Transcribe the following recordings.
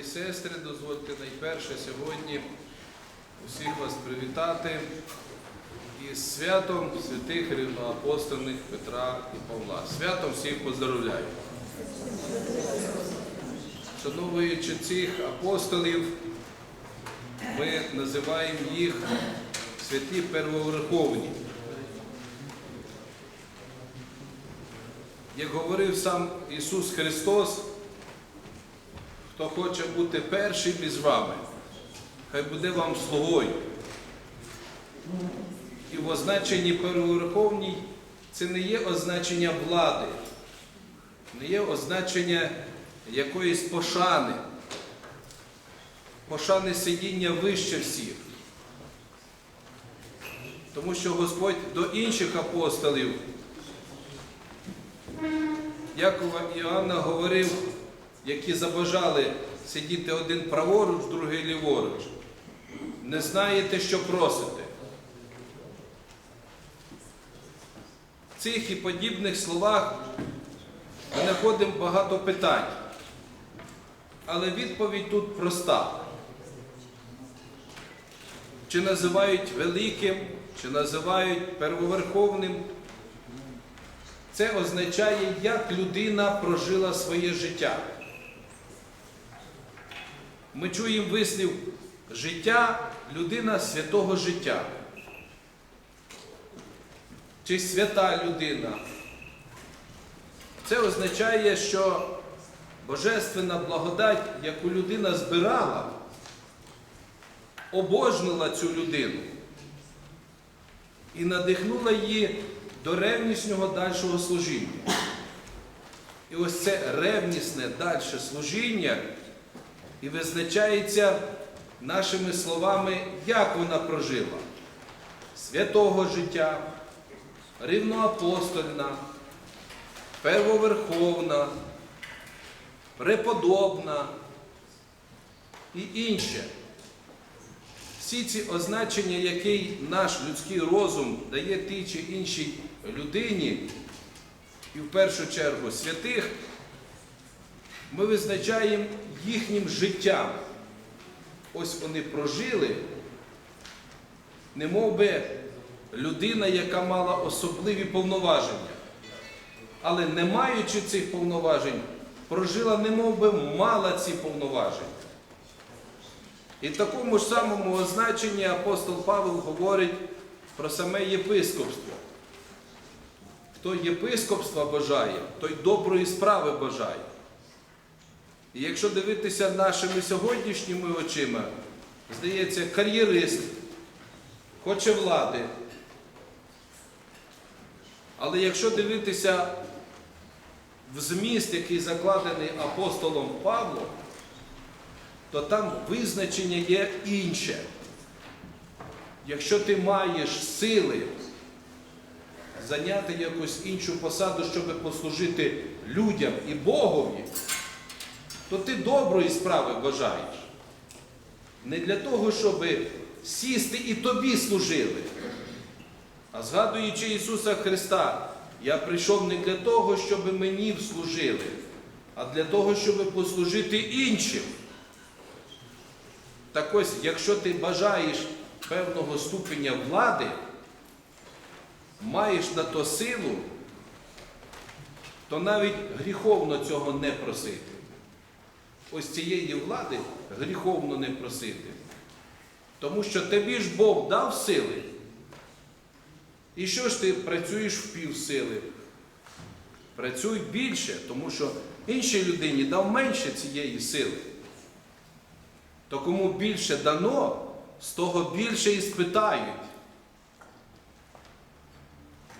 і сестри, дозвольте найперше сьогодні усіх вас привітати із святом святих рівноапостольних Петра і Павла. Святом всіх поздоровляю. Шановуючи цих апостолів, ми називаємо їх святі первоверховні. Як говорив сам Ісус Христос, хто хоче бути першим із вами, хай буде вам слугою. І в означенні первоверховній це не є означення влади, не є означення якоїсь пошани, пошани сидіння вище всіх. Тому що Господь до інших апостолів Якова Іоанна говорив, які забажали сидіти один праворуч, другий ліворуч. Не знаєте, що просите. В цих і подібних словах ми знаходимо багато питань. Але відповідь тут проста. Чи називають великим, чи називають первоверховним. Це означає, як людина прожила своє життя. Ми чуємо вислів життя людина святого життя. Чи свята людина. Це означає, що божественна благодать, яку людина збирала, обожнила цю людину і надихнула її до ревнісного дальшого служіння. І ось це ревнісне дальше служіння і визначається нашими словами, як вона прожила святого життя, рівноапостольна, первоверховна, преподобна і інше. Всі ці означення, які наш людський розум дає тій чи іншій людині, і в першу чергу святих, ми визначаємо їхнім життям. Ось вони прожили, не би людина, яка мала особливі повноваження. Але не маючи цих повноважень, прожила, не би мала ці повноваження. І в такому ж самому означенні апостол Павел говорить про саме єпископство. Хто єпископства бажає, той доброї справи бажає. І якщо дивитися нашими сьогоднішніми очима, здається, кар'єрист, хоче влади. Але якщо дивитися в зміст, який закладений апостолом Павлом, то там визначення є інше. Якщо ти маєш сили зайняти якусь іншу посаду, щоб послужити людям і Богові, то ти доброї справи бажаєш. Не для того, щоб сісти і тобі служили. А згадуючи Ісуса Христа, я прийшов не для того, щоб мені служили, а для того, щоб послужити іншим. Так ось, якщо ти бажаєш певного ступеня влади, маєш на то силу, то навіть гріховно цього не просити. Ось цієї влади гріховно не просити. Тому що тобі ж Бог дав сили. І що ж ти працюєш в півсили? Працюй більше, тому що іншій людині дав менше цієї сили то кому більше дано, з того більше і спитають.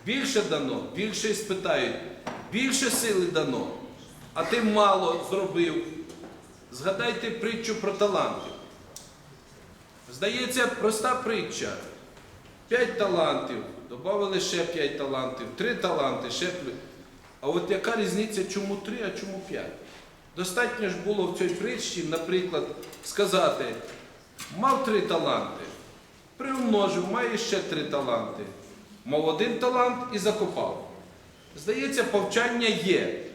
Більше дано, більше і спитають, більше сили дано, а ти мало зробив. Згадайте притчу про талантів. Здається, проста притча. П'ять талантів, додали ще п'ять талантів, три таланти, ще. А от яка різниця, чому три, а чому п'ять? Достатньо ж було в цій притчі, наприклад, сказати, мав три таланти, приумножив, має ще три таланти. Мав один талант і закопав. Здається, повчання є.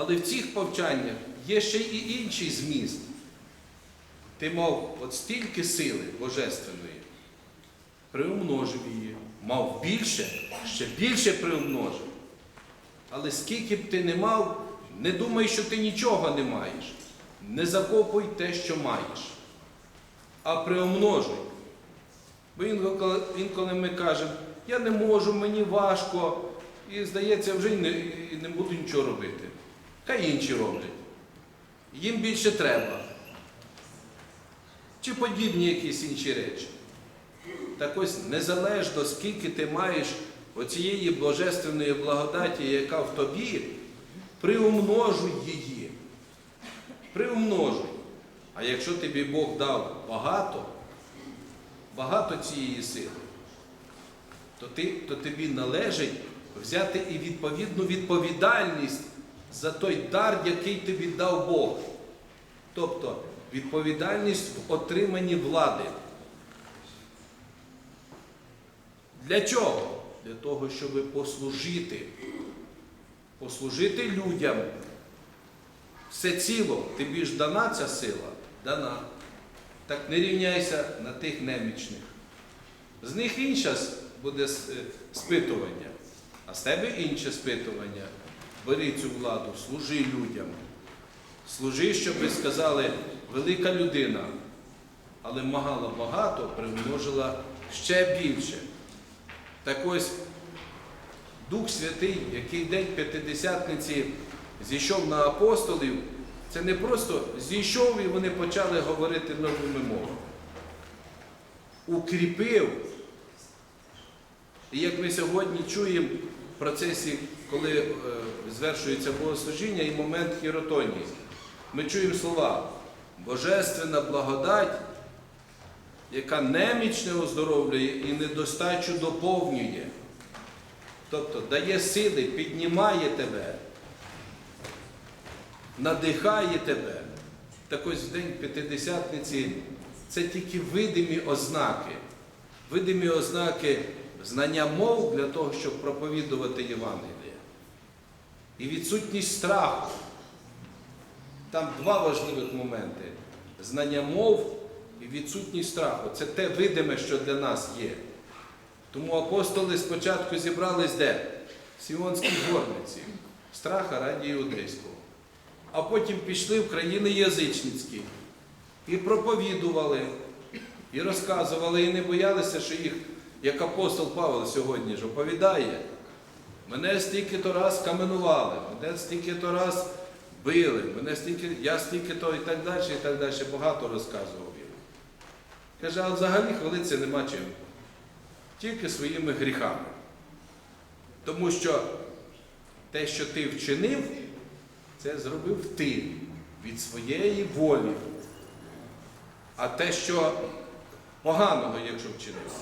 Але в цих повчаннях є ще й інший зміст. Ти мав от стільки сили божественної, приумножив її, мав більше, ще більше приумножив. Але скільки б ти не мав, не думай, що ти нічого не маєш. Не закопуй те, що маєш, а приумножуй. Бо інколи, інколи ми кажемо, я не можу, мені важко, і здається, вже не, і не буду нічого робити. Хай інші роблять. Їм більше треба. Чи подібні якісь інші речі. Так ось незалежно, скільки ти маєш оцієї божественної благодаті, яка в тобі, приумножуй її. Приумножуй. А якщо тобі Бог дав багато, багато цієї сили, то, ти, то тобі належить взяти і відповідну відповідальність за той дар, який тобі дав Бог. Тобто відповідальність в отриманні влади. Для чого? Для того, щоб послужити. Послужити людям. Все ціло, тобі ж дана ця сила? Дана. Так не рівняйся на тих немічних. З них інше буде е, спитування, а з тебе інше спитування. Бери цю владу, служи людям. Служи, щоб ви сказали, велика людина, але магала багато, примножила ще більше. Так ось Дух Святий, який день П'ятидесятниці зійшов на апостолів, це не просто зійшов і вони почали говорити новими мовами. Укріпив. І як ми сьогодні чуємо в процесі, коли е, звершується богослужіння і момент хіротонії, ми чуємо слова Божественна благодать, яка немічне оздоровлює і недостачу доповнює. Тобто дає сили, піднімає тебе, надихає тебе. Так ось в день П'ятидесятниці це тільки видимі ознаки, видимі ознаки знання мов для того, щоб проповідувати Євангеліє. І відсутність страху. Там два важливих моменти: знання мов і відсутність страху. Це те видиме, що для нас є. Тому апостоли спочатку зібрались де? В Сіонській горниці, страха раді Іудейського. А потім пішли в країни язичницькі і проповідували, і розказували, і не боялися, що їх, як апостол Павло сьогодні ж оповідає, мене стільки-то раз каменували, мене стільки-то раз били, мене стільки, я стільки-то і так далі, і так далі, багато розказував їм. Каже, а взагалі хвалитися нема чим тільки своїми гріхами. Тому що те, що ти вчинив, це зробив ти від своєї волі. А те, що поганого, якщо вчинив,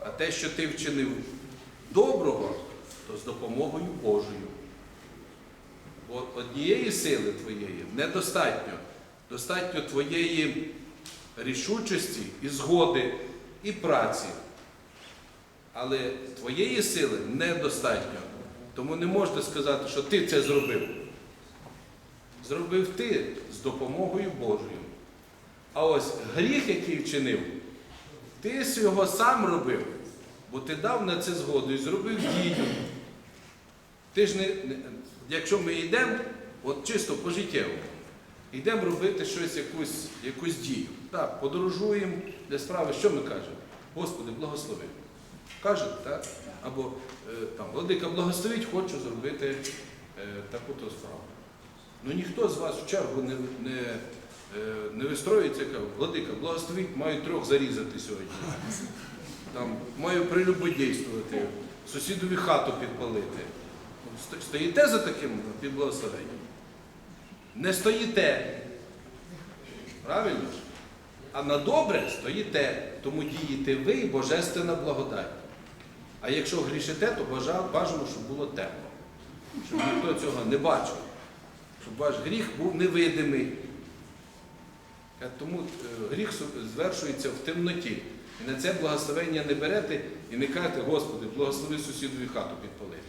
а те, що ти вчинив доброго, то з допомогою Божою. Бо однієї сили твоєї недостатньо. Достатньо твоєї рішучості і згоди, і праці. Але твоєї сили недостатньо. Тому не можна сказати, що ти це зробив. Зробив ти з допомогою Божою. А ось гріх, який вчинив, ти його сам робив, бо ти дав на це згоду і зробив дію. Ти ж не, якщо ми йдемо, от чисто по життєвому, йдемо робити щось, якусь, якусь дію. Так, подорожуємо для справи, що ми кажемо? Господи, благослови. Кажете, так? Або е, там, Владика, благословіть, хочу зробити е, таку-то справу. Ну ніхто з вас в чергу не, не, е, не вистроїться, і каже, Владика, благословіть, маю трьох зарізати сьогодні. Там, маю прелюбодійствувати, сусідові хату підпалити. Сто- Стоїте за таким підблагословенням? Не стоїте. Правильно? А на добре стоїте, тому дієте ви і божественна благодать. А якщо грішите, то бажано, щоб було темно, щоб ніхто цього не бачив, щоб ваш гріх був невидимий. Е, Тому е, гріх звершується в темноті. І на це благословення не берете і не кажете, Господи, благослови сусідові хату підпалити.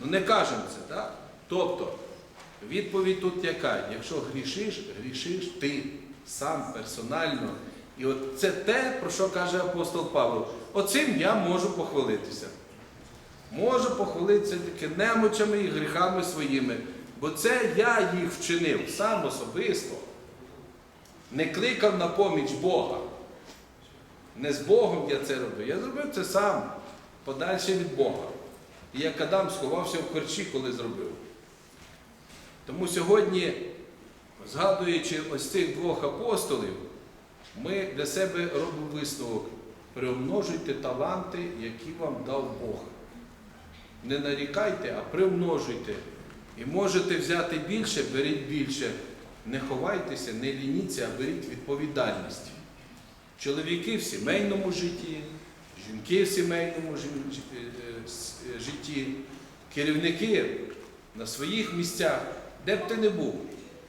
Ну не кажемо це, так? Тобто Відповідь тут яка? Якщо грішиш, грішиш ти сам персонально. І от це те, про що каже апостол Павло. Оцим я можу похвалитися. Можу похвалитися тільки немочами і гріхами своїми, бо це я їх вчинив сам особисто. Не кликав на поміч Бога. Не з Богом я це робив. Я зробив це сам, подальше від Бога. І як Адам сховався в корчі, коли зробив. Тому сьогодні, згадуючи ось цих двох апостолів, ми для себе робимо висновок. Приумножуйте таланти, які вам дав Бог. Не нарікайте, а примножуйте. І можете взяти більше, беріть більше. Не ховайтеся, не лініться, а беріть відповідальність. Чоловіки в сімейному житті, жінки в сімейному е, е, житті, керівники на своїх місцях, де б ти не був,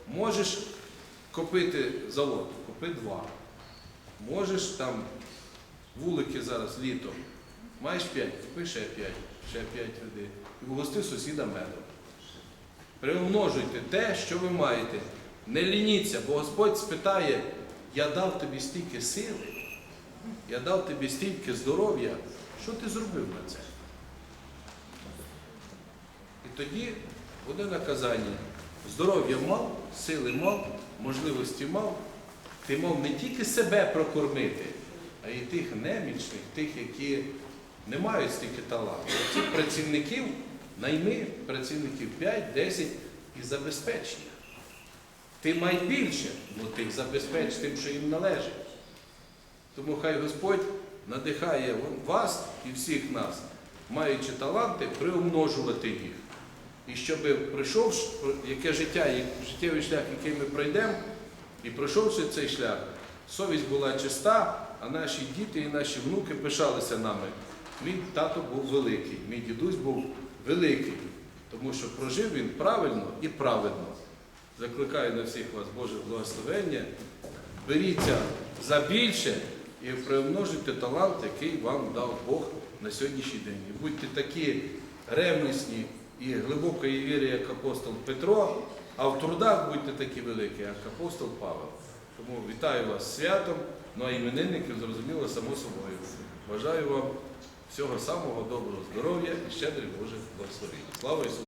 можеш купити завод, купи два. Можеш там вулики зараз літом, маєш п'ять, купи ще п'ять, ще п'ять води. І угости сусіда медом. Приумножуйте те, що ви маєте. Не лініться, бо Господь спитає, я дав тобі стільки сили, я дав тобі стільки здоров'я, що ти зробив на це? І тоді буде наказання. Здоров'я мав, сили мав, можливості мав. Ти мав не тільки себе прокормити, а й тих немічних, тих, які не мають стільки таланту. Цих працівників найми працівників 5-10 і забезпеч їх. Ти май більше, ну тих забезпеч тим, що їм належить. Тому хай Господь надихає вас і всіх нас, маючи таланти, приумножувати їх. І щоб пройшовши яке життя, життєвий шлях, який ми пройдемо, і пройшовши цей шлях, совість була чиста, а наші діти і наші внуки пишалися нами. Мій тато був великий, мій дідусь був великий, тому що прожив він правильно і праведно. Закликаю на всіх вас Боже благословення. Беріться за більше і приумножуйте талант, який вам дав Бог на сьогоднішній день. І будьте такі ревнісні і глибокої віри, як апостол Петро, а в трудах будьте такі великі, як апостол Павел. Тому вітаю вас святом, ну а іменинників зрозуміло само собою. Бажаю вам всього самого доброго здоров'я і щедрих Божих благословень. Слава Ісусу!